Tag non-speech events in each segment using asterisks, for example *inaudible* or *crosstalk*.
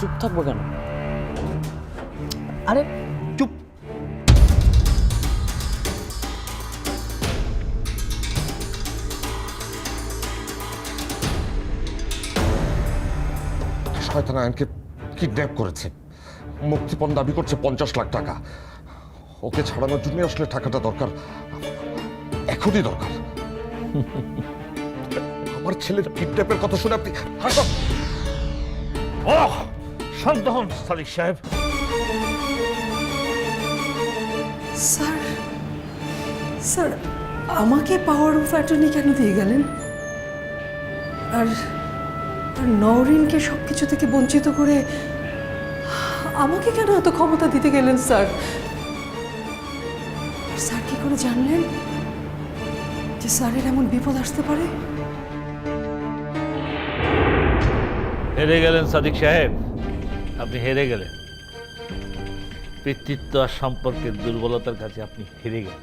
চুপ থাকব কেন? আরে চুপ। শয়তান আয়নকে কিডন্যাপ করেছে। মুক্তিপণ দাবি করছে পঞ্চাশ লাখ টাকা। ওকে ছাড়ানোর জন্য আসলে টাকাটা দরকার। এখনই দরকার। *laughs* আমার ছেলের কিডন্যাপের কথা শুনে আপনি হাসো ওহ, শান্ত হন সাদিক সাহেব। স্যার স্যার, আমাকে পাওয়ার অফ অ্যাটর্নি কেন দিয়ে গেলেন? আর আর নওরিনকে সব কিছু থেকে বঞ্চিত করে আমাকে কেন এত ক্ষমতা দিতে গেলেন, স্যার? স্যার কি করে জানলেন যে স্যারের এমন বিপদ আসতে পারে? হেরে গেলেন সাদিক সাহেব। আপনি হেরে গেলেন। পিতৃত্ব আর সম্পর্কের দুর্বলতার কাছে আপনি হেরে গেলেন।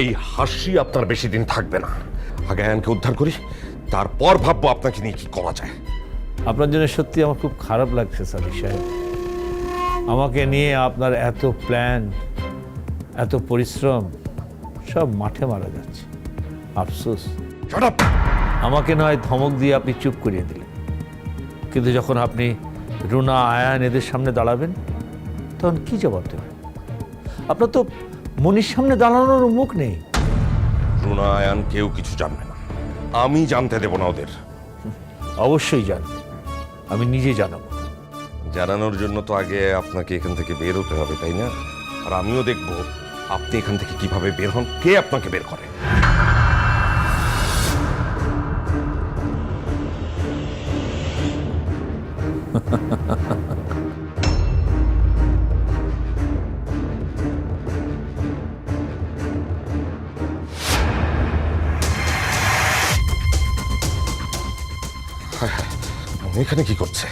এই হাসি আপনার বেশি দিন থাকবে না। আগে আয়নকে উদ্ধার করি তারপর ভাববো আপনাকে নিয়ে কি করা যায়। আপনার জন্য সত্যি আমার খুব খারাপ লাগছে সাদিক সাহেব। আমাকে নিয়ে আপনার এত প্ল্যান এত পরিশ্রম সব মাঠে মারা যাচ্ছে। আফসোস! আমাকে নয় ধমক দিয়ে আপনি চুপ করিয়ে দিলেন। কিন্তু যখন আপনি রুনা আয়ান এদের সামনে দাঁড়াবেন তখন কি জবাব দেবেন? আপনার তো মনির সামনে দাঁড়ানোর মুখ নেই। রুনা আয়ান কেউ কিছু জানবে না। আমি জানতে দেব না ওদের। অবশ্যই জানবে। আমি নিজে জানাব। জানানোর জন্য তো আগে আপনাকে এখান থেকে বের হতে হবে তাই না? আর আমিও দেখব আপনি এখান থেকে কীভাবে বের হন কে আপনাকে বের করে। এখানে কি করছে?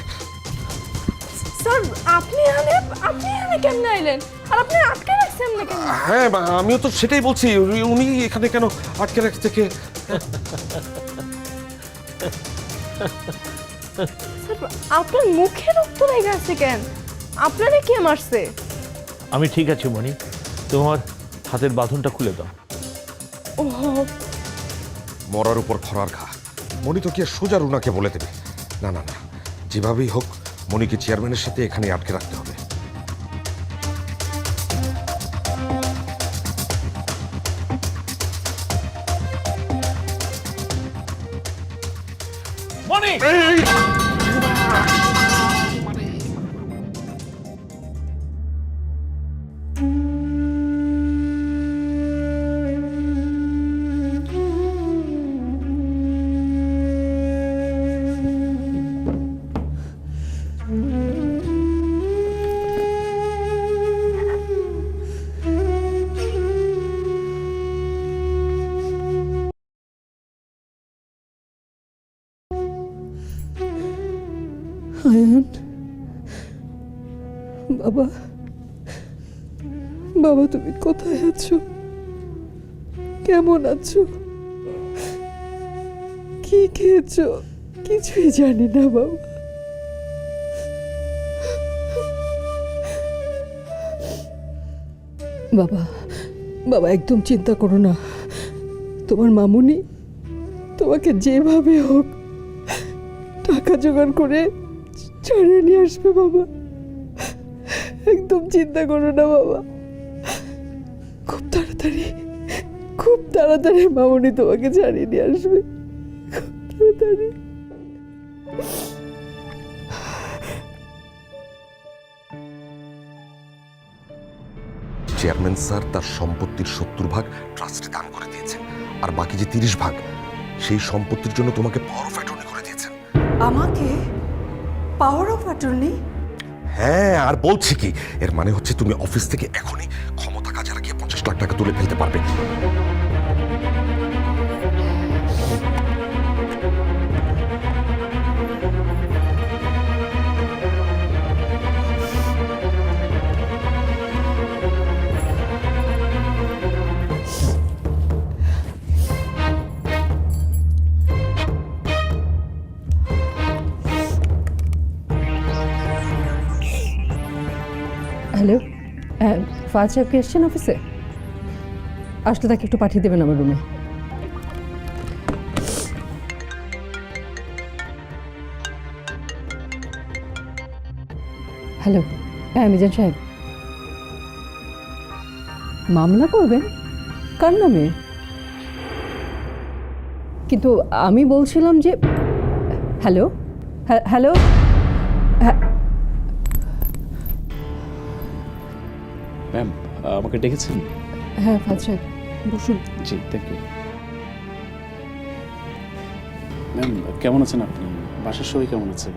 স্যার আপনি এখানে আপনি এখানে কেমনে আইলেন? আর আপনি আটকে রাখছেন না কেন? হ্যাঁ আমিও তো সেটাই বলছি উনি- এখানে কেন আটকে রাখছে কে? আপনার মুখে রক্ত লেগে আছে কেন? আপনারে কে মারছে? আমি ঠিক আছি মনি তোমার হাতের বাঁধনটা খুলে দাও। ও মরার উপর খরার ঘা। মনি তো কি আর সোজা রুনাকে বলে দেবে। না না না। যেভাবেই হোক মনিকে চেয়ারম্যানের সাথে এখানে আটকে রাখতে হবে। বাবা। বাবা, তুমি কোথায় আছো? কেমন আছো? কি খেয়েছো? কিছুই জানি না বাবা। বাবা বাবা, একদম চিন্তা করো না। তোমার মামুনি তোমাকে যেভাবে হোক টাকা জোগাড় করে ছাড়িয়ে নিয়ে আসবে বাবা। একদম চিন্তা করো না বাবা। খুব তাড়াতাড়ি খুব তাড়াতাড়ি মামুনি তোমাকে ছাড়িয়ে নিয়ে আসবে। খুব তাড়াতাড়ি। চেয়ারম্যান স্যার তার সম্পত্তির সত্তর ভাগ ট্রাস্টে দান করে দিয়েছেন আর বাকি যে তিরিশ ভাগ সেই সম্পত্তির জন্য তোমাকে পাওয়ার অফ অ্যাটর্নি করে দিয়েছেন। আমাকে পাওয়ার অফ অ্যাটর্নি হ্যাঁ আর বলছি কি, এর মানে হচ্ছে তুমি অফিস থেকে এখনই ক্ষমতা কাজে লাগিয়ে পঞ্চাশ লাখ টাকা তুলে ফেলতে পারবে। ফায়ার সাহেব কি এসছেন অফিসে আসলে তাকে একটু পাঠিয়ে দেবেন আমার রুমে হ্যালো হ্যাঁ মিজান সাহেব। মামলা করবেন? কার নামে? কিন্তু আমি বলছিলাম যে হ্যালো? হ্যাঁ, হ্যালো? ম্যাম আমাকে ডেকেছেন? হ্যাঁ সাহেব বসুন। জি থ্যাংক ইউ ম্যাম কেমন আছেন আপনি? বাসার সবাই কেমন আছে?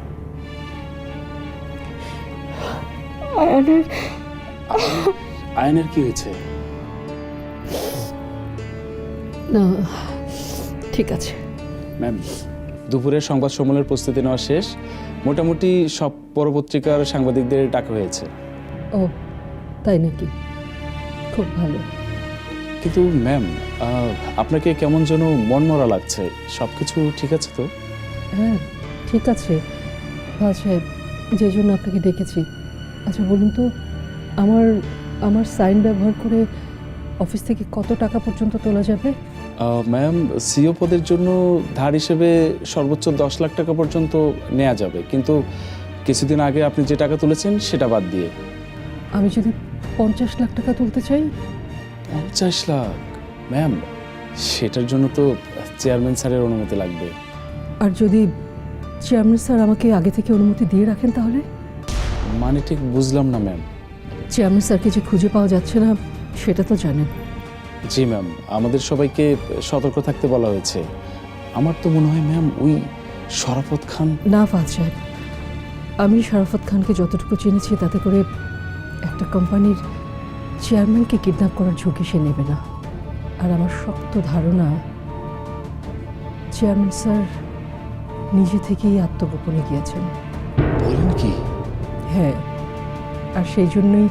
আয়নের কি হয়েছে? না ঠিক আছে। ম্যাম দুপুরের সংবাদ সম্মেলনের প্রস্তুতি নেওয়া শেষ। মোটামুটি সব পরপত্রিকার সাংবাদিকদের ডাকা হয়েছে। ও তাই নাকি? খুব ভালো। কিন্তু ম্যাম আপনাকে কেমন যেন মনমরা লাগছে। সব কিছু ঠিক আছে তো? হ্যাঁ ঠিক আছে। ফায়ার সাহেব যে জন্য আপনাকে ডেকেছি। আচ্ছা বলুন তো আমার আমার সাইন ব্যবহার করে অফিস থেকে কত টাকা পর্যন্ত তোলা যাবে? ম্যাম সিও পদের জন্য ধার হিসেবে সর্বোচ্চ দশ লাখ টাকা পর্যন্ত নেওয়া যাবে। কিন্তু কিছুদিন আগে আপনি যে টাকা তুলেছেন সেটা বাদ দিয়ে। আমি যদি পঞ্চাশ লাখ টাকা তুলতে চাই? পঞ্চাশ লাখ? ম্যাম সেটার জন্য তো চেয়ারম্যান স্যারের অনুমতি লাগবে। আর যদি চেয়ারম্যান স্যার আমাকে আগে থেকে অনুমতি দিয়ে রাখেন তাহলে? মানে ঠিক বুঝলাম না ম্যাম। চেয়ারম্যান স্যারকে যে খুঁজে পাওয়া যাচ্ছে না সেটা তো জানেন। জি ম্যাম আমাদের সবাইকে সতর্ক থাকতে বলা হয়েছে। আমার তো মনে হয় ম্যাম ওই শরাফত খান না ফাজ সাহেব। আমি শরাফত খানকে যতটুকু চিনেছি তাতে করে একটা কোম্পানির চেয়ারম্যানকে কিডন্যাপ করার ঝুঁকি সে নেবে না। আর আমার শক্ত ধারণা চেয়ারম্যান স্যার নিজে থেকেই আত্মগোপনে গিয়েছেন। বলেন কি? হ্যাঁ আর সেই জন্যই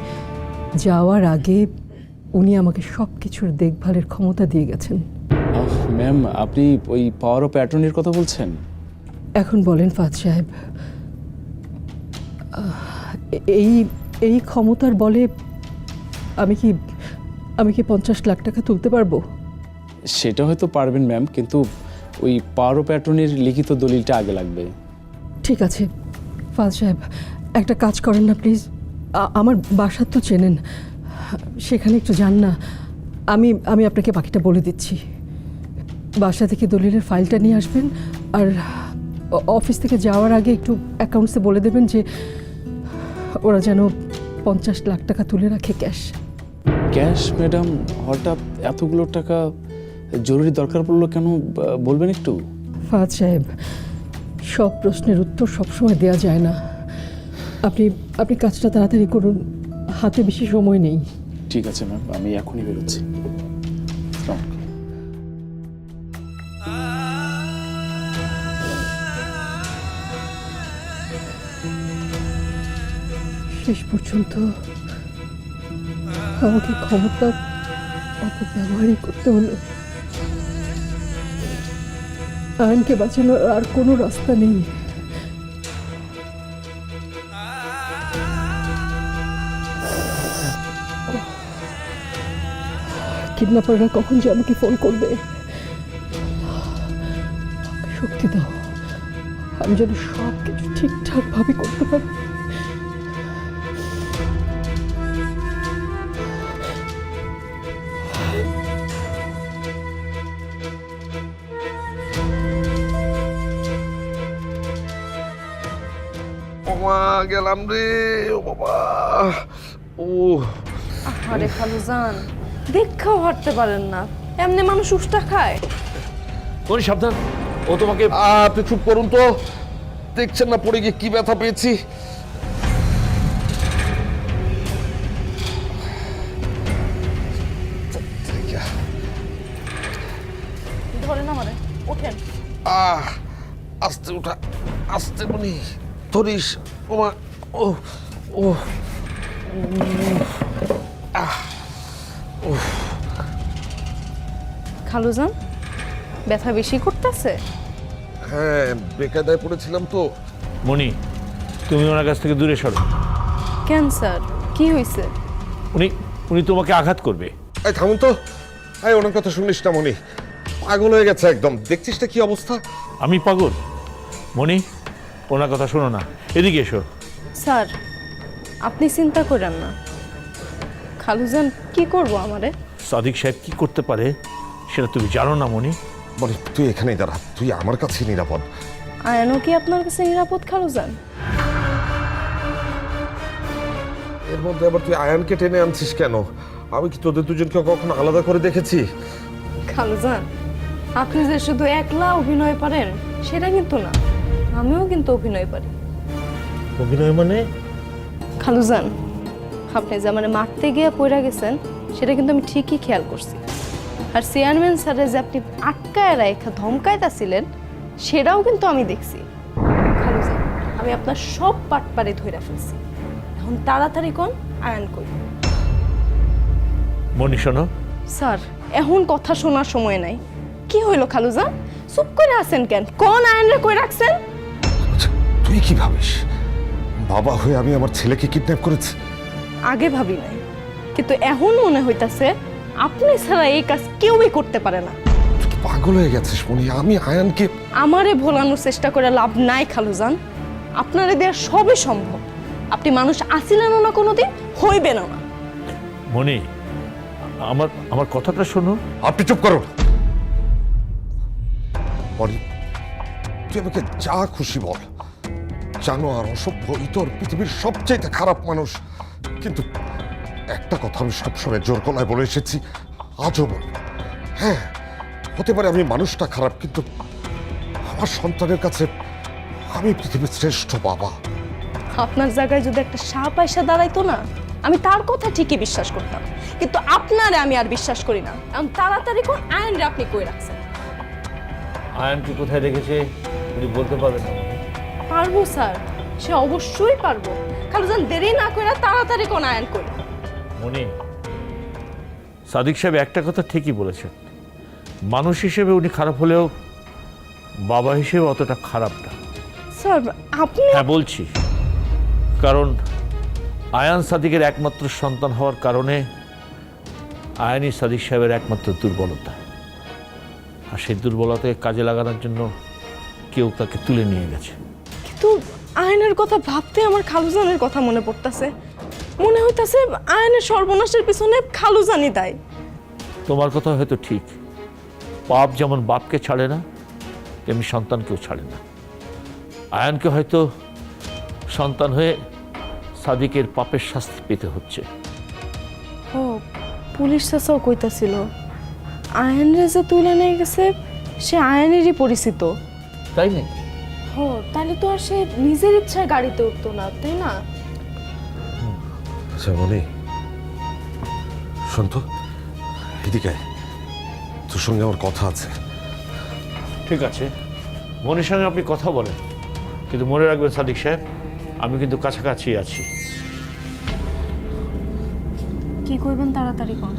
যাওয়ার আগে উনি আমাকে সব কিছুর দেখভালের ক্ষমতা দিয়ে গেছেন। ম্যাম আপনি ওই পাওয়ার অফ অ্যাটর্নির কথা বলছেন? এখন বলেন ফাজ সাহেব এই এই ক্ষমতার বলে আমি কি আমি কি পঞ্চাশ লাখ টাকা তুলতে পারব? সেটা হয়তো পারবেন ম্যাম কিন্তু ওই পাওয়ার অফ অ্যাটর্নির লিখিত দলিলটা আগে লাগবে। ঠিক আছে ফাজ সাহেব একটা কাজ করেন না প্লিজ। আমার বাসার তো চেনেন সেখানে একটু যান না। আমি আমি আপনাকে বাকিটা বলে দিচ্ছি। বাসা থেকে দলিলের ফাইলটা নিয়ে আসবেন আর অফিস থেকে যাওয়ার আগে একটু অ্যাকাউন্টসে বলে দেবেন যে ওরা যেন পঞ্চাশ লাখ টাকা তুলে রাখে ক্যাশ। ক্যাশ ম্যাডাম হঠাৎ এতগুলো টাকা জরুরি দরকার পড়ল কেন? বলবেন একটু? ফাজ সাহেব সব প্রশ্নের উত্তর সবসময় দেওয়া যায় না। আপনি আপনি কাজটা তাড়াতাড়ি করুন হাতে বেশি সময় নেই। ঠিক আছে ম্যাম আমি এখনই বেরোচ্ছি। শেষ পর্যন্ত আমাকে ক্ষমতার অপব্যবহারই করতে হলো। আইনকে বাঁচানোর আর কোনো রাস্তা নেই। কিডন্যাপাররা কখন যে আমাকে ফোন করবে? শক্তি দাও। আমি যেন সব কিছু ঠিকঠাকভাবে করতে পারি। ওমা গেলাম রে ও বাবা। ও। আরে খালুজান দেখাও হাঁটতে পারেন না। এমনি মানুষ উষ্টা খায়। মনি সাবধান। ও তোমাকে আপনি চুপ করুন তো। দেখছেন না পড়ে গিয়ে কি ব্যথা পেয়েছি। ধরেন আমারে ওঠেন। আহ আস্তে উঠা আস্তে মনি ধরিস। ওমা ও ও খালুজান ব্যথা বেশি করতেছে? হ্যাঁ বেকায়দায় পড়েছিলাম তো। মনি তুমি ওনার কাছ থেকে দূরে সরো। ক্যান্সার কি হয়েছে? উনি উনি তোমাকে আঘাত করবে। এই থামুন তো। এই ওনার কথা শুনিস না মনি পাগল হয়ে গেছে একদম। দেখছিস না কি অবস্থা? আমি পাগল। মনি ওনার কথা শোনো না। এদিকে এসো। স্যার আপনি চিন্তা করেন না। খালুজান কি করব আমারে? সাদিক সাহেব কি করতে পারে সেটা তুমি জানো না মনি মনি তুই এখানেই দাঁড়া তুই আমার কাছে নিরাপদ। আয়ানও কি আপনার কাছে নিরাপদ খালুজান? এর মধ্যে আবার তুই আয়ানকে টেনে আনছিস কেন? আমি কি তোদের দুজনকে কখনো আলাদা করে দেখেছি? খালুজান আপনি যে শুধু একলা অভিনয় পারেন সেটা কিন্তু না। আমিও কিন্তু অভিনয় পারি। অভিনয় মানে? খালুজান আপনি যে মানে মারতে গিয়ে পড়ে গেছেন সেটা কিন্তু আমি ঠিকই খেয়াল করছি। আর চেয়ারম্যান স্যারের যে আপনি আটকায় রেখা ধমকাইতাছিলেন সেটাও কিন্তু আমি দেখছি। খালুজান আমি আপনার সব পাট পারে ধরে ফেলছি। এখন তাড়াতাড়ি কোন আয়ান কই। মনি শোনো। স্যার এখন কথা শোনার সময় নাই। কি হইল খালুজান? চুপ করে আছেন কেন? কোন আয়নরে কই রাখছেন? তুই কি ভাবিস? বাবা হয়ে আমি আমার ছেলেকে কিডন্যাপ করেছি? আগে ভাবি নাই। কিন্তু এখন মনে হইতাছে আপনি ছাড়া এই কাজ কেউই করতে পারে না। তুই কি পাগল হয়ে গেছিস মনি? আমি আয়ানকে আমারে ভোলানোর চেষ্টা করে লাভ নাই খালুজান। আপনারে দেয়া সবই সম্ভব। আপনি মানুষ আসিলেনও না কোনোদিন হইবেনও না মনি আমার আমার কথাটা শোনো আপনি চুপ করো মনি তুই আমাকে যা খুশি বল। জানো আর অসভ্য ইতর পৃথিবীর সবচেয়ে খারাপ মানুষ। কিন্তু একটা কথা আমি সবসময় জোর গলায় বলে এসেছি আজও বলব। হ্যাঁ হতে পারে আমি মানুষটা খারাপ কিন্তু আমার সন্তানের কাছে আমি পৃথিবীর শ্রেষ্ঠ বাবা। আপনার জায়গায় যদি একটা সাপ পয়সা দাঁড়াইতো না আমি তার কথা ঠিকই বিশ্বাস করতাম। কিন্তু আপনারে আমি আর বিশ্বাস করি না। এখন তাড়াতাড়ি কোন আইনরে আপনি কই রাখছেন? আয়ানকে কোথায় রেখেছে উনি বলতে পারবেন না। পারব স্যার? সে অবশ্যই পারব। খালুজান দেরি না করে তাড়াতাড়ি কোন আয়ন কই মনি সাদিক সাহেব একটা কথা ঠিকই বলেছেন। মানুষ হিসেবে উনি খারাপ হলেও বাবা হিসেবে অতটা খারাপ না। স্যার আপনি হ্যাঁ বলছি। কারণ আয়ান সাদিকের একমাত্র সন্তান হওয়ার কারণে আয়ানি সাদিক সাহেবের একমাত্র দুর্বলতা। আর সেই দুর্বলতাকে কাজে লাগানোর জন্য কেউ তাকে তুলে নিয়ে গেছে। কিন্তু আয়নের কথা ভাবতে আমার খালুজানের কথা মনে পড়তাছে। মনে হইতাছে আয়নের সর্বনাশের পিছনে খালুজানি দায়। তোমার কথা হয়তো ঠিক। পাপ যেমন বাপকে ছাড়ে না তেমনি সন্তানকেও ছাড়ে না। আয়নকে হয়তো সন্তান হয়ে সাদিকের পাপের শাস্তি পেতে হচ্ছে। ও পুলিশ চাচাও কইতাছিল আয়নরে যে তুলে নিয়ে গেছে সে আয়নেরই পরিচিত। তাই নাকি? ও তাহলে তো আর সে নিজের ইচ্ছায় গাড়িতে উঠতো না তাই না? আচ্ছা মনি। শোন তো এদিকে আয়। তোর সঙ্গে আমার কথা আছে। ঠিক আছে। মনের সঙ্গে আপনি কথা বলেন। কিন্তু মনে রাখবেন সাদিক সাহেব আমি কিন্তু কাছাকাছি আছি। কি করবেন তাড়াতাড়ি কোন?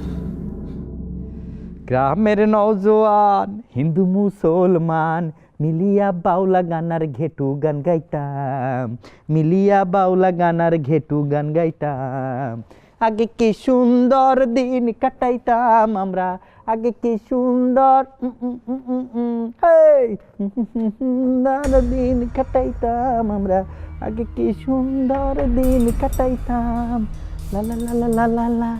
গ্রামের নওজোয়ান হিন্দু মুসলমান মিলিয়া বাউলা গানার ঘেটু গান গাইতাম মিলিয়া বাউলা গানার ঘেটু গান গাইতাম আগে কি সুন্দর দিন কাটাইতাম আমরা আগে কি সুন্দর! সুন্দর দিন কাটাইতাম আমরা আগে কি সুন্দর দিন কাটাইতাম লা লা লা লা লা লা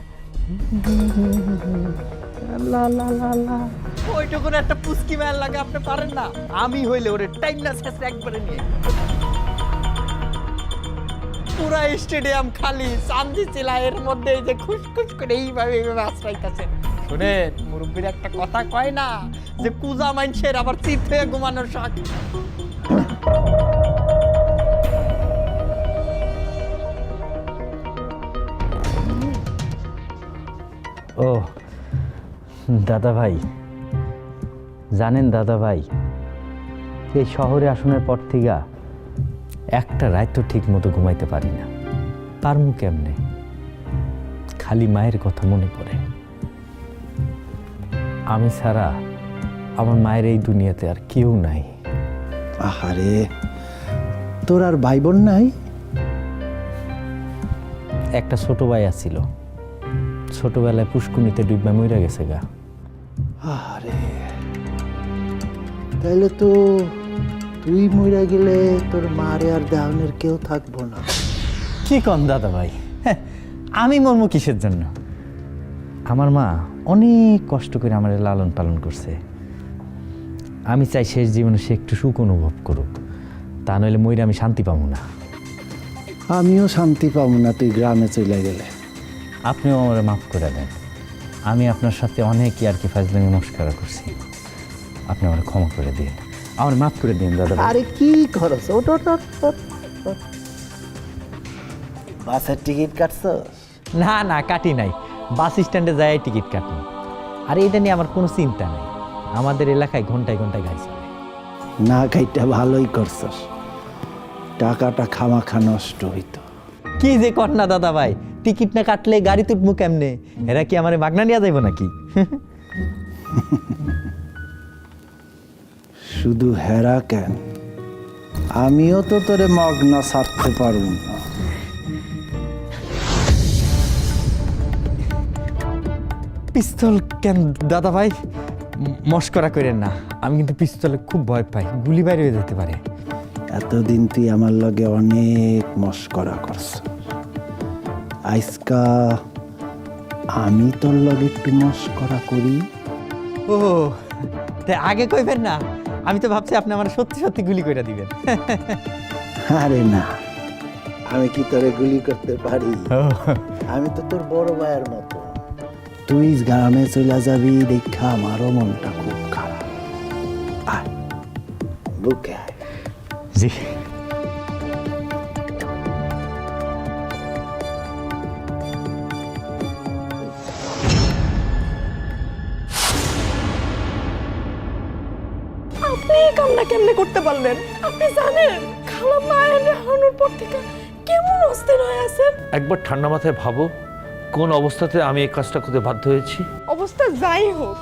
পুরা স্টেডিয়াম খালি মধ্যে করে এইভাবে মুরব্বীর একটা কথা কয় না, যে কুজা মাইনছের আবার চিত হয়ে ঘুমানোর শখ। দাদা ভাই জানেন দাদা ভাই এই শহরে আসনের পর থেকে একটা রাত তো ঠিক মতো ঘুমাইতে পারি না। পারমু কেমনে? খালি মায়ের কথা মনে পড়ে। আমি ছাড়া আমার মায়ের এই দুনিয়াতে আর কেউ নাই। আহারে তোর আর ভাই বোন নাই? একটা ছোট ভাই আছিল। ছোটবেলায় পুষ্কুনিতে ডুববা মইরা গেছে গা। আরে তাইলে তো তুই মইরা গেলে তোর মারে আর দেহনের কেউ থাকব না। কি কন দাদা ভাই? হ্যাঁ, আমি মর্ম কিসের জন্য? আমার মা অনেক কষ্ট করে আমার লালন পালন করছে। আমি চাই শেষ জীবনে সে একটু সুখ অনুভব করুক। তা নইলে মইরা আমি শান্তি পাবো না। আমিও শান্তি পাবো না তুই গ্রামে চলে গেলে। আপনিও আমার মাফ করে দেন। আমি আপনার সাথে অনেক আর কি ফাজলামি মস্করা করছি। আপনি আমার ক্ষমা করে দিন। আমার মাফ করে দিন দাদা আরে কি খরচ? ওট ওট। বাসের টিকিট কাটছস? না না কাটি নাই। বাস স্ট্যান্ডে যাই টিকিট কাটি। আর এটা নিয়ে আমার কোনো চিন্তা নাই। আমাদের এলাকায় ঘন্টায় ঘন্টায় চলে। না খাইটা ভালোই করছস। টাকাটা খামাখা নষ্ট হইতো। কি যে কর না দাদা ভাই। টিকিট না কাটলে গাড়ি তুটমু কেমনে? এরা কি আমার মাগনা নিয়ে যাইব নাকি? শুধু হেরা কেন? আমিও তো তোরে মগ্না ছাড়তে পারব না। পিস্তল কেন দাদা ভাই? মস্করা করেন না আমি কিন্তু পিস্তলে খুব ভয় পাই গুলি বাইরে হয়ে যেতে পারে। এতদিন তুই আমার লগে অনেক মস্করা করছ। আইসকা আমি তোর লগে একটু মস্করা করি। ও তাই আগে কইবেন না আমি তো ভাবছি আপনি আমার সত্যি সত্যি গুলি কইরা দিবেন। আরে না আমি কি তোরে গুলি করতে পারি? আমি তো তোর বড় ভাইয়ের মতো। তুই গ্রামে চলে যাবি দেখা আমারও মনটা খুব খারাপ। আয় বুকে জি। কেমনে করতে পারলেন? আপনি জানেন খালা মায়ের হারানোর পর থেকে কেমন অস্থির হয়ে আছেন একবার ঠান্ডা মাথায় ভাবো কোন অবস্থাতে আমি এই কাজটা করতে বাধ্য হয়েছি। অবস্থা যাই হোক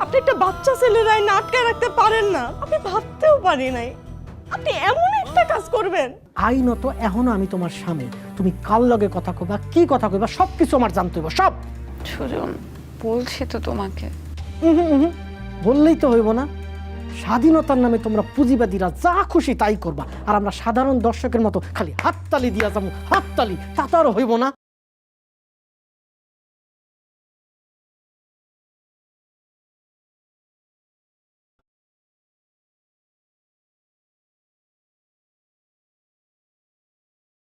আপনি একটা বাচ্চা ছেলেরাই না আটকায় রাখতে পারেন না আমি ভাবতেও পারি নাই। আপনি এমন একটা কাজ করবেন। আইনত এখনও আমি তোমার স্বামী তুমি কার লগে কথা কইবা কি কথা কইবা সব কিছু আমার জানতে হইব সব। সুজন বলছি তো তোমাকে। উহুম, উহুম। বললেই তো হইব না। স্বাধীনতার নামে তোমরা পুঁজিবাদীরা যা খুশি তাই করবা। আর আমরা সাধারণ দর্শকের মতো খালি হাততালি দিয়া যাব, হাততালি তা তো আর হইব না।